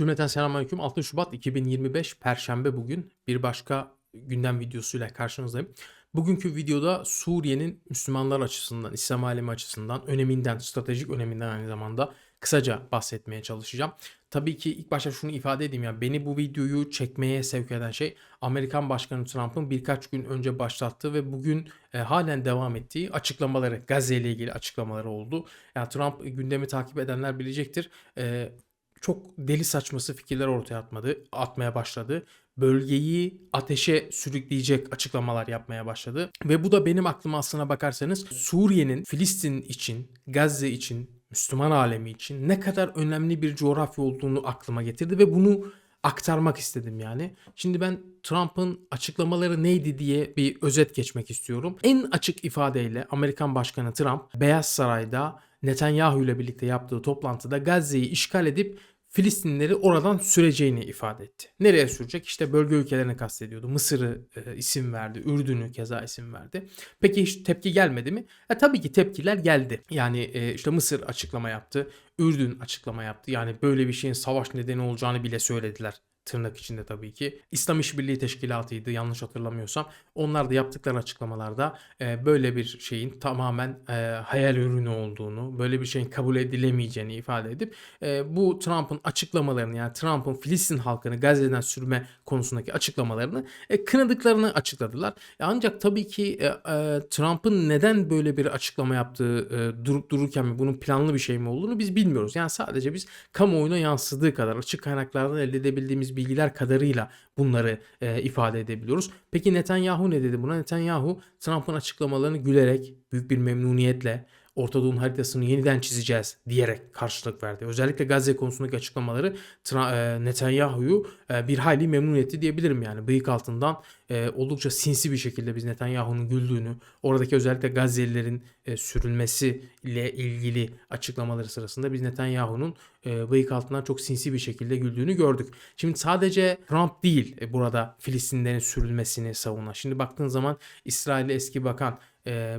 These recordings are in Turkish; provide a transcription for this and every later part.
Cümleten selamünaleyküm. 6 Şubat 2025 Perşembe bugün bir başka gündem videosuyla karşınızdayım. Bugünkü videoda Suriye'nin Müslümanlar açısından, İslam alemi açısından öneminden, stratejik öneminden aynı zamanda kısaca bahsetmeye çalışacağım. Tabii ki ilk başta şunu ifade edeyim ya beni bu videoyu çekmeye sevk eden şey Amerikan Başkanı Trump'ın birkaç gün önce başlattığı ve bugün e, halen devam ettiği açıklamaları, Gazze ile ilgili açıklamaları oldu. Yani Trump gündemi takip edenler bilecektir. E, çok deli saçması fikirler ortaya atmadı, atmaya başladı. Bölgeyi ateşe sürükleyecek açıklamalar yapmaya başladı. Ve bu da benim aklıma aslına bakarsanız Suriye'nin Filistin için, Gazze için, Müslüman alemi için ne kadar önemli bir coğrafya olduğunu aklıma getirdi ve bunu aktarmak istedim yani. Şimdi ben Trump'ın açıklamaları neydi diye bir özet geçmek istiyorum. En açık ifadeyle Amerikan Başkanı Trump Beyaz Saray'da Netanyahu ile birlikte yaptığı toplantıda Gazze'yi işgal edip Filistinlileri oradan süreceğini ifade etti. Nereye sürecek? İşte bölge ülkelerini kastediyordu. Mısır'ı e, isim verdi. Ürdün'ü keza isim verdi. Peki hiç tepki gelmedi mi? E, tabii ki tepkiler geldi. Yani e, işte Mısır açıklama yaptı. Ürdün açıklama yaptı. Yani böyle bir şeyin savaş nedeni olacağını bile söylediler tırnak içinde tabii ki. İslam İşbirliği Teşkilatı'ydı yanlış hatırlamıyorsam. Onlar da yaptıkları açıklamalarda e, böyle bir şeyin tamamen e, hayal ürünü olduğunu, böyle bir şeyin kabul edilemeyeceğini ifade edip e, bu Trump'ın açıklamalarını yani Trump'ın Filistin halkını Gazze'den sürme konusundaki açıklamalarını e, kınadıklarını açıkladılar. E, ancak tabii ki e, e, Trump'ın neden böyle bir açıklama yaptığı e, durup dururken mi bunun planlı bir şey mi olduğunu biz bilmiyoruz. Yani sadece biz kamuoyuna yansıdığı kadar açık kaynaklardan elde edebildiğimiz bilgiler kadarıyla bunları e, ifade edebiliyoruz. Peki Netanyahu ne dedi buna? Netanyahu Trump'ın açıklamalarını gülerek, büyük bir memnuniyetle Orta haritasını yeniden çizeceğiz diyerek karşılık verdi. Özellikle Gazze konusundaki açıklamaları e, Netanyahu'yu e, bir hayli memnun etti diyebilirim yani. Bıyık altından e, oldukça sinsi bir şekilde biz Netanyahu'nun güldüğünü, oradaki özellikle Gazze'lilerin sürülmesi ile ilgili açıklamaları sırasında biz Netanyahu'nun bıyık altından çok sinsi bir şekilde güldüğünü gördük. Şimdi sadece Trump değil burada Filistinlerin sürülmesini savunan. Şimdi baktığın zaman İsrail'e eski bakan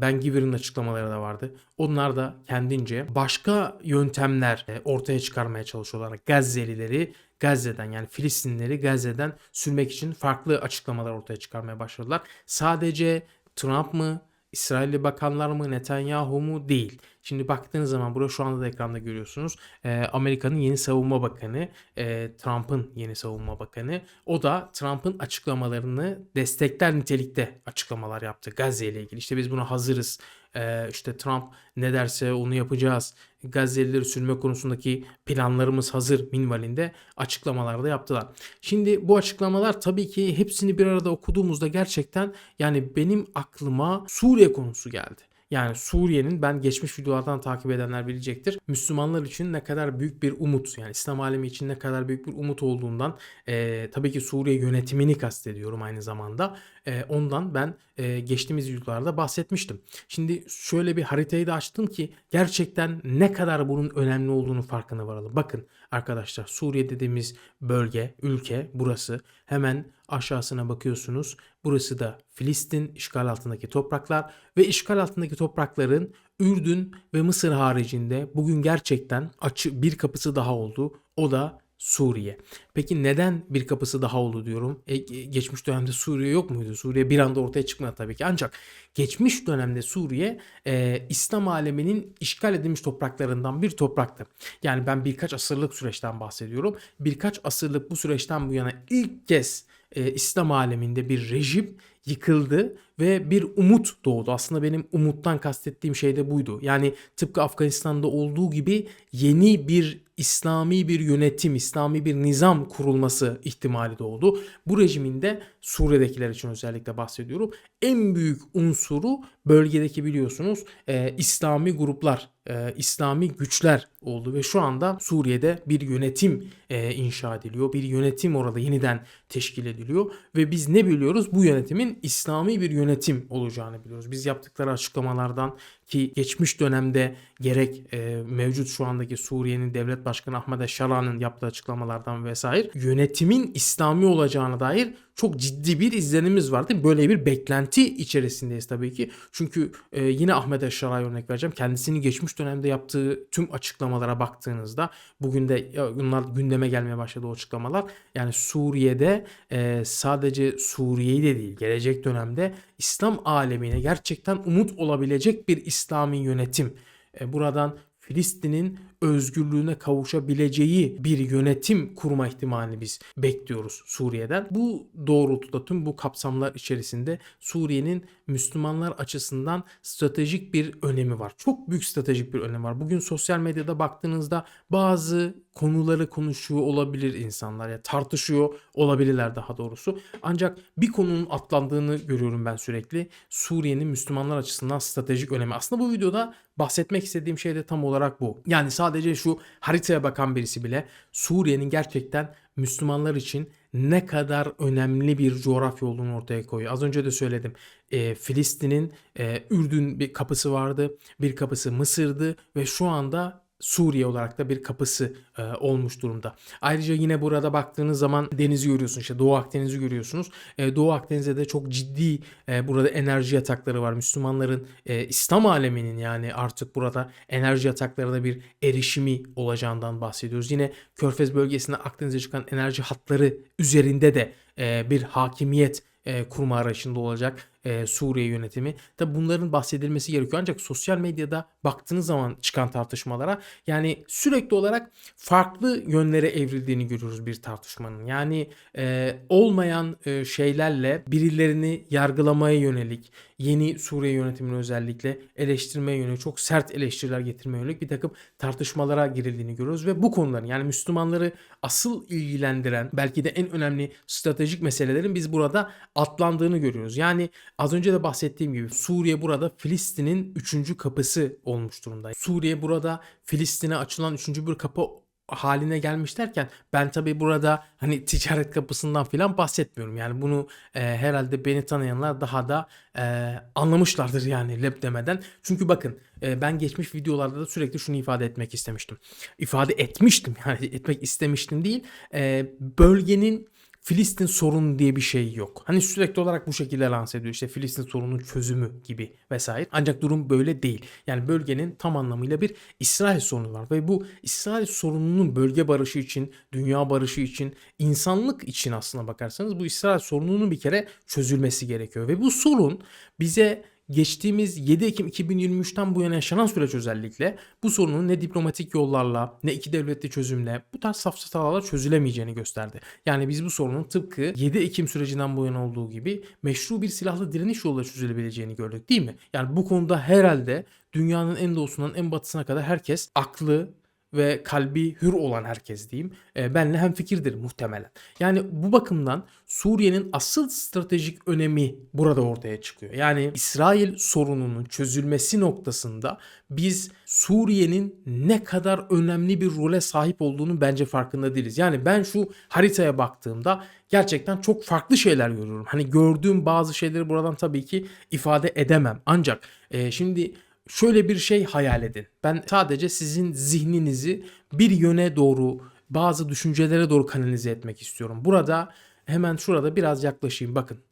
Ben Giver'ın açıklamaları da vardı. Onlar da kendince başka yöntemler ortaya çıkarmaya çalışıyorlar. Gazze'lileri Gazze'den yani Filistinleri Gazze'den sürmek için farklı açıklamalar ortaya çıkarmaya başladılar. Sadece Trump mı, İsrailli bakanlar mı, Netanyahu mu değil. Şimdi baktığınız zaman burada şu anda da ekranda görüyorsunuz. E, Amerika'nın yeni savunma bakanı, e, Trump'ın yeni savunma bakanı. O da Trump'ın açıklamalarını destekler nitelikte açıklamalar yaptı Gazze ile ilgili. İşte biz buna hazırız. E, işte Trump ne derse onu yapacağız. Gazze'lileri sürme konusundaki planlarımız hazır minvalinde açıklamalar da yaptılar. Şimdi bu açıklamalar tabii ki hepsini bir arada okuduğumuzda gerçekten yani benim aklıma Suriye konusu geldi. Yani Suriye'nin ben geçmiş videolardan takip edenler bilecektir. Müslümanlar için ne kadar büyük bir umut yani İslam alemi için ne kadar büyük bir umut olduğundan e, tabii ki Suriye yönetimini kastediyorum aynı zamanda. E, ondan ben e, geçtiğimiz videolarda bahsetmiştim. Şimdi şöyle bir haritayı da açtım ki gerçekten ne kadar bunun önemli olduğunu farkına varalım. Bakın arkadaşlar Suriye dediğimiz bölge, ülke burası. Hemen aşağısına bakıyorsunuz. Burası da Filistin işgal altındaki topraklar ve işgal altındaki toprakların Ürdün ve Mısır haricinde bugün gerçekten açı bir kapısı daha oldu. O da Suriye. Peki neden bir kapısı daha oldu diyorum? E, geçmiş dönemde Suriye yok muydu? Suriye bir anda ortaya çıkmadı tabii ki. Ancak geçmiş dönemde Suriye e, İslam aleminin işgal edilmiş topraklarından bir topraktı. Yani ben birkaç asırlık süreçten bahsediyorum. Birkaç asırlık bu süreçten bu yana ilk kez e, İslam aleminde bir rejim yıkıldı ve bir umut doğdu. Aslında benim umuttan kastettiğim şey de buydu. Yani tıpkı Afganistan'da olduğu gibi yeni bir İslami bir yönetim, İslami bir nizam kurulması ihtimali doğdu. Bu rejimin de Suriye'dekiler için özellikle bahsediyorum. En büyük unsuru bölgedeki biliyorsunuz e, İslami gruplar, e, İslami güçler oldu ve şu anda Suriye'de bir yönetim e, inşa ediliyor. Bir yönetim orada yeniden teşkil ediliyor ve biz ne biliyoruz? Bu yönetimin İslami bir yönetim olacağını biliyoruz. Biz yaptıkları açıklamalardan ki geçmiş dönemde gerek e, mevcut şu andaki Suriye'nin devlet başkanı Ahmet Eşara'nın yaptığı açıklamalardan vesaire yönetimin İslami olacağına dair çok ciddi bir izlenimimiz vardı. Böyle bir beklenti içerisindeyiz tabii ki. Çünkü e, yine Ahmet Eşara'ya örnek vereceğim. Kendisinin geçmiş dönemde yaptığı tüm açıklamalara baktığınızda bugün de bunlar gündeme gelmeye başladı o açıklamalar. Yani Suriye'de e, sadece Suriye'yi de değil gelecek dönemde İslam alemine gerçekten umut olabilecek bir İslami yönetim. E, buradan Filistin'in özgürlüğüne kavuşabileceği bir yönetim kurma ihtimalini biz bekliyoruz Suriye'den. Bu doğrultuda tüm bu kapsamlar içerisinde Suriye'nin Müslümanlar açısından stratejik bir önemi var. Çok büyük stratejik bir önemi var. Bugün sosyal medyada baktığınızda bazı konuları konuşuyor olabilir insanlar ya tartışıyor olabilirler daha doğrusu. Ancak bir konunun atlandığını görüyorum ben sürekli. Suriye'nin Müslümanlar açısından stratejik önemi. Aslında bu videoda bahsetmek istediğim şey de tam olarak bu. Yani sadece şu haritaya bakan birisi bile Suriye'nin gerçekten Müslümanlar için ne kadar önemli bir coğrafya olduğunu ortaya koyuyor. Az önce de söyledim. E, Filistin'in e, Ürdün bir kapısı vardı. Bir kapısı Mısır'dı ve şu anda Suriye olarak da bir kapısı e, olmuş durumda. Ayrıca yine burada baktığınız zaman denizi görüyorsunuz. İşte Doğu Akdeniz'i görüyorsunuz. E, Doğu Akdeniz'de de çok ciddi e, burada enerji yatakları var. Müslümanların e, İslam aleminin yani artık burada enerji yataklarına bir erişimi olacağından bahsediyoruz. Yine Körfez bölgesinde Akdeniz'e çıkan enerji hatları üzerinde de e, bir hakimiyet e, kurma arayışında olacak e, Suriye yönetimi. Tabi bunların bahsedilmesi gerekiyor. Ancak sosyal medyada baktığınız zaman çıkan tartışmalara yani sürekli olarak farklı yönlere evrildiğini görüyoruz bir tartışmanın. Yani e, olmayan e, şeylerle birilerini yargılamaya yönelik yeni Suriye yönetimini özellikle eleştirmeye yönelik çok sert eleştiriler getirmeye yönelik bir takım tartışmalara girildiğini görüyoruz ve bu konuların yani Müslümanları asıl ilgilendiren belki de en önemli stratejik meselelerin biz burada atlandığını görüyoruz. Yani Az önce de bahsettiğim gibi Suriye burada Filistin'in üçüncü kapısı olmuş durumda. Suriye burada Filistin'e açılan üçüncü bir kapı haline gelmiş derken ben tabii burada hani ticaret kapısından falan bahsetmiyorum. Yani bunu e, herhalde beni tanıyanlar daha da e, anlamışlardır yani lep demeden. Çünkü bakın e, ben geçmiş videolarda da sürekli şunu ifade etmek istemiştim. İfade etmiştim yani etmek istemiştim değil. E, bölgenin Filistin sorunu diye bir şey yok. Hani sürekli olarak bu şekilde lanse ediyor. İşte Filistin sorunun çözümü gibi vesaire. Ancak durum böyle değil. Yani bölgenin tam anlamıyla bir İsrail sorunu var. Ve bu İsrail sorununun bölge barışı için, dünya barışı için, insanlık için aslına bakarsanız bu İsrail sorununun bir kere çözülmesi gerekiyor. Ve bu sorun bize geçtiğimiz 7 Ekim 2023'ten bu yana yaşanan süreç özellikle bu sorunun ne diplomatik yollarla ne iki devletli çözümle bu tarz safsatalarla çözülemeyeceğini gösterdi. Yani biz bu sorunun tıpkı 7 Ekim sürecinden bu yana olduğu gibi meşru bir silahlı direniş yoluyla çözülebileceğini gördük değil mi? Yani bu konuda herhalde dünyanın en doğusundan en batısına kadar herkes aklı, ve kalbi hür olan herkes diyeyim e, benle hem fikirdir muhtemelen. Yani bu bakımdan Suriye'nin asıl stratejik önemi burada ortaya çıkıyor. Yani İsrail sorununun çözülmesi noktasında biz Suriye'nin ne kadar önemli bir role sahip olduğunu bence farkında değiliz. Yani ben şu haritaya baktığımda gerçekten çok farklı şeyler görüyorum. Hani gördüğüm bazı şeyleri buradan tabii ki ifade edemem. Ancak e, şimdi şöyle bir şey hayal edin. Ben sadece sizin zihninizi bir yöne doğru bazı düşüncelere doğru kanalize etmek istiyorum. Burada hemen şurada biraz yaklaşayım. Bakın.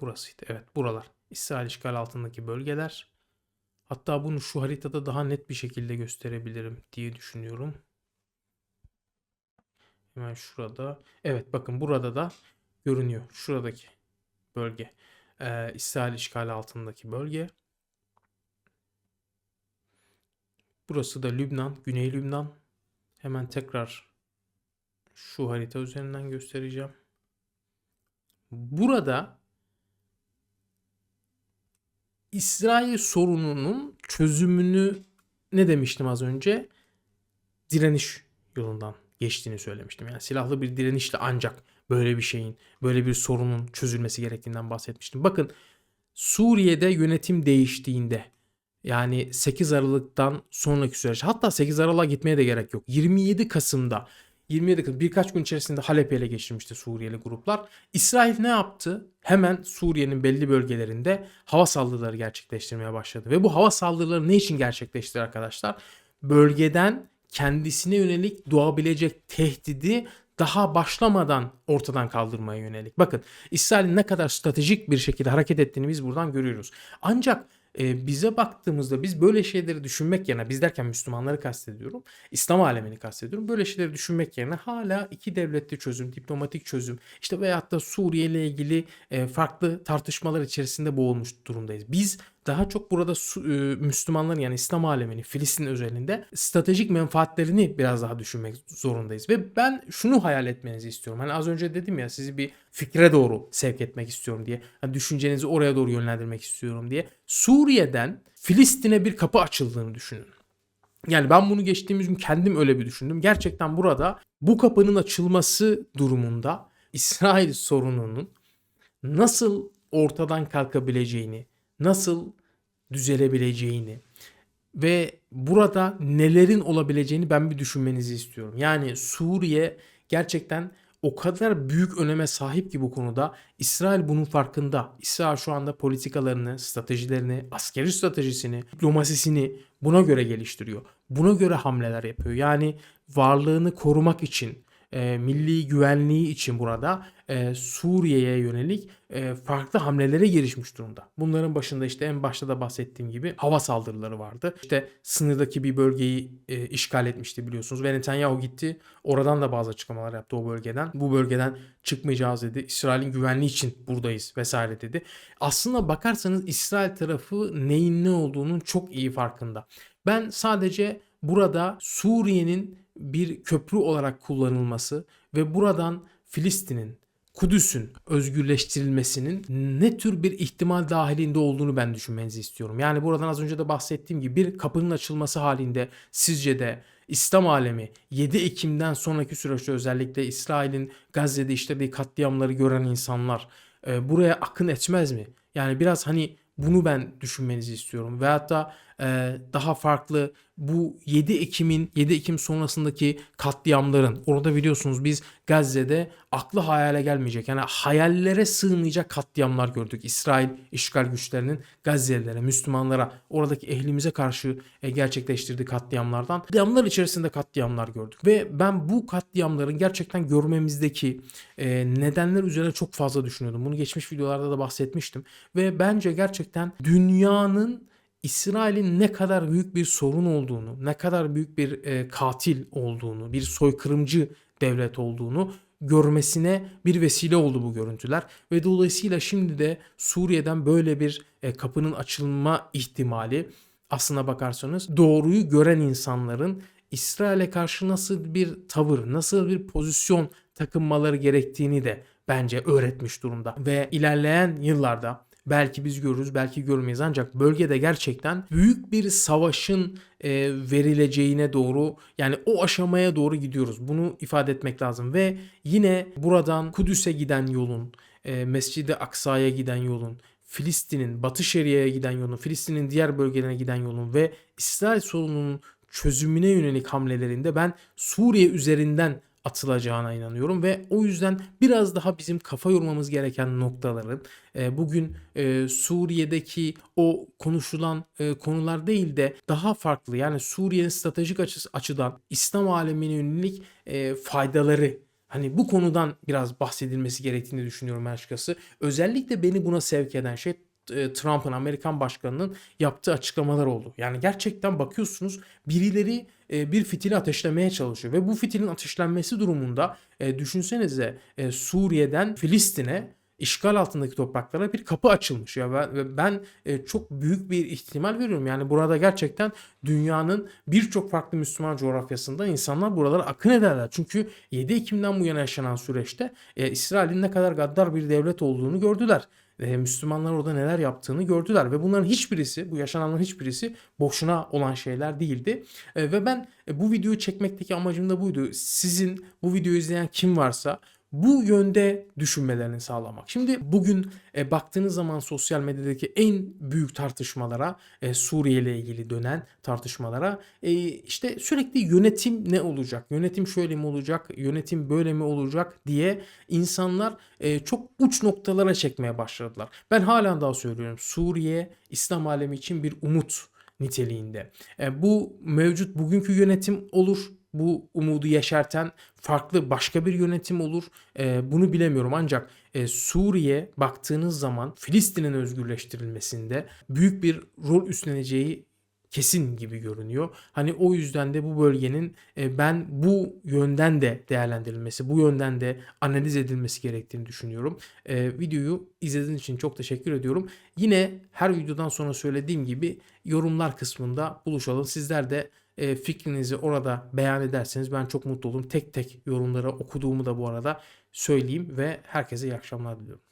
Burasıydı. Evet buralar. İsrail işgal altındaki bölgeler. Hatta bunu şu haritada daha net bir şekilde gösterebilirim diye düşünüyorum. Hemen şurada. Evet bakın burada da görünüyor. Şuradaki bölge. Ee, İsrail işgal altındaki bölge. Burası da Lübnan, Güney Lübnan. Hemen tekrar şu harita üzerinden göstereceğim. Burada İsrail sorununun çözümünü ne demiştim az önce? Direniş yolundan geçtiğini söylemiştim. Yani silahlı bir direnişle ancak böyle bir şeyin, böyle bir sorunun çözülmesi gerektiğinden bahsetmiştim. Bakın Suriye'de yönetim değiştiğinde yani 8 Aralık'tan sonraki süreç hatta 8 Aralık'a gitmeye de gerek yok. 27 Kasım'da 27 Kasım birkaç gün içerisinde Halep'i ele geçirmişti Suriyeli gruplar. İsrail ne yaptı? Hemen Suriye'nin belli bölgelerinde hava saldırıları gerçekleştirmeye başladı. Ve bu hava saldırıları ne için gerçekleşti arkadaşlar? Bölgeden kendisine yönelik doğabilecek tehdidi daha başlamadan ortadan kaldırmaya yönelik. Bakın İsrail'in ne kadar stratejik bir şekilde hareket ettiğini biz buradan görüyoruz. Ancak e, bize baktığımızda biz böyle şeyleri düşünmek yerine biz derken Müslümanları kastediyorum. İslam alemini kastediyorum. Böyle şeyleri düşünmek yerine hala iki devletli çözüm, diplomatik çözüm işte veyahut da Suriye ile ilgili e, farklı tartışmalar içerisinde boğulmuş durumdayız. Biz daha çok burada e, Müslümanların yani İslam alemini Filistin özelinde stratejik menfaatlerini biraz daha düşünmek zorundayız. Ve ben şunu hayal etmenizi istiyorum. Hani az önce dedim ya sizi bir fikre doğru sevk etmek istiyorum diye. Hani düşüncenizi oraya doğru yönlendirmek istiyorum diye. Suriye'den Filistin'e bir kapı açıldığını düşünün. Yani ben bunu geçtiğimiz gün kendim öyle bir düşündüm. Gerçekten burada bu kapının açılması durumunda İsrail sorununun nasıl ortadan kalkabileceğini, nasıl düzelebileceğini ve burada nelerin olabileceğini ben bir düşünmenizi istiyorum. Yani Suriye gerçekten o kadar büyük öneme sahip ki bu konuda İsrail bunun farkında. İsrail şu anda politikalarını, stratejilerini, askeri stratejisini, diplomasisini buna göre geliştiriyor. Buna göre hamleler yapıyor. Yani varlığını korumak için, e, milli güvenliği için burada e, Suriye'ye yönelik e, farklı hamlelere girişmiş durumda. Bunların başında işte en başta da bahsettiğim gibi hava saldırıları vardı. İşte sınırdaki bir bölgeyi e, işgal etmişti biliyorsunuz ve Netanyahu gitti. Oradan da bazı açıklamalar yaptı o bölgeden. Bu bölgeden çıkmayacağız dedi. İsrail'in güvenliği için buradayız vesaire dedi. Aslında bakarsanız İsrail tarafı neyin ne olduğunun çok iyi farkında. Ben sadece burada Suriye'nin bir köprü olarak kullanılması ve buradan Filistin'in, Kudüs'ün özgürleştirilmesinin ne tür bir ihtimal dahilinde olduğunu ben düşünmenizi istiyorum. Yani buradan az önce de bahsettiğim gibi bir kapının açılması halinde sizce de İslam alemi 7 Ekim'den sonraki süreçte özellikle İsrail'in Gazze'de işlediği katliamları gören insanlar e, buraya akın etmez mi? Yani biraz hani bunu ben düşünmenizi istiyorum. Ve hatta daha farklı bu 7 Ekim'in 7 Ekim sonrasındaki katliamların orada biliyorsunuz biz Gazze'de aklı hayale gelmeyecek yani hayallere sığmayacak katliamlar gördük. İsrail işgal güçlerinin Gazze'lilere, Müslümanlara, oradaki ehlimize karşı e, gerçekleştirdiği katliamlardan katliamlar içerisinde katliamlar gördük. Ve ben bu katliamların gerçekten görmemizdeki e, nedenler üzerine çok fazla düşünüyordum. Bunu geçmiş videolarda da bahsetmiştim. Ve bence gerçekten dünyanın İsrail'in ne kadar büyük bir sorun olduğunu, ne kadar büyük bir e, katil olduğunu, bir soykırımcı devlet olduğunu görmesine bir vesile oldu bu görüntüler ve dolayısıyla şimdi de Suriye'den böyle bir e, kapının açılma ihtimali aslına bakarsanız doğruyu gören insanların İsrail'e karşı nasıl bir tavır, nasıl bir pozisyon takınmaları gerektiğini de bence öğretmiş durumda. Ve ilerleyen yıllarda belki biz görürüz belki görmeyiz ancak bölgede gerçekten büyük bir savaşın e, verileceğine doğru yani o aşamaya doğru gidiyoruz. Bunu ifade etmek lazım ve yine buradan Kudüs'e giden yolun, e, Mescid-i Aksa'ya giden yolun, Filistin'in Batı Şeria'ya giden yolun, Filistin'in diğer bölgelerine giden yolun ve İsrail sorununun çözümüne yönelik hamlelerinde ben Suriye üzerinden atılacağına inanıyorum ve o yüzden biraz daha bizim kafa yormamız gereken noktaların e, bugün e, Suriye'deki o konuşulan e, konular değil de daha farklı yani Suriye'nin stratejik açısı, açıdan İslam alemine yönelik e, faydaları Hani bu konudan biraz bahsedilmesi gerektiğini düşünüyorum açıkçası. Özellikle beni buna sevk eden şey e, Trump'ın Amerikan başkanının yaptığı açıklamalar oldu. Yani gerçekten bakıyorsunuz birileri e, bir fitili ateşlemeye çalışıyor ve bu fitilin ateşlenmesi durumunda e, düşünsenize Suriye'den Filistin'e işgal altındaki topraklara bir kapı açılmış ya ve ben çok büyük bir ihtimal veriyorum. Yani burada gerçekten dünyanın birçok farklı Müslüman coğrafyasında insanlar buralara akın ederler. Çünkü 7 Ekim'den bu yana yaşanan süreçte İsrail'in ne kadar gaddar bir devlet olduğunu gördüler e, Müslümanlar orada neler yaptığını gördüler ve bunların hiçbirisi, bu yaşananların hiçbirisi boşuna olan şeyler değildi. E, ve ben e, bu videoyu çekmekteki amacım da buydu. Sizin bu videoyu izleyen kim varsa bu yönde düşünmelerini sağlamak. Şimdi bugün e, baktığınız zaman sosyal medyadaki en büyük tartışmalara e, Suriye ile ilgili dönen tartışmalara e, işte sürekli yönetim ne olacak? Yönetim şöyle mi olacak? Yönetim böyle mi olacak diye insanlar e, çok uç noktalara çekmeye başladılar. Ben halen daha söylüyorum. Suriye İslam alemi için bir umut niteliğinde. E, bu mevcut bugünkü yönetim olur. Bu umudu yeşerten farklı başka bir yönetim olur. E, bunu bilemiyorum ancak e, Suriye baktığınız zaman Filistin'in özgürleştirilmesinde büyük bir rol üstleneceği kesin gibi görünüyor. Hani o yüzden de bu bölgenin e, ben bu yönden de değerlendirilmesi, bu yönden de analiz edilmesi gerektiğini düşünüyorum. E, videoyu izlediğiniz için çok teşekkür ediyorum. Yine her videodan sonra söylediğim gibi yorumlar kısmında buluşalım. Sizler de e, fikrinizi orada beyan ederseniz ben çok mutlu olurum. Tek tek yorumları okuduğumu da bu arada söyleyeyim ve herkese iyi akşamlar diliyorum.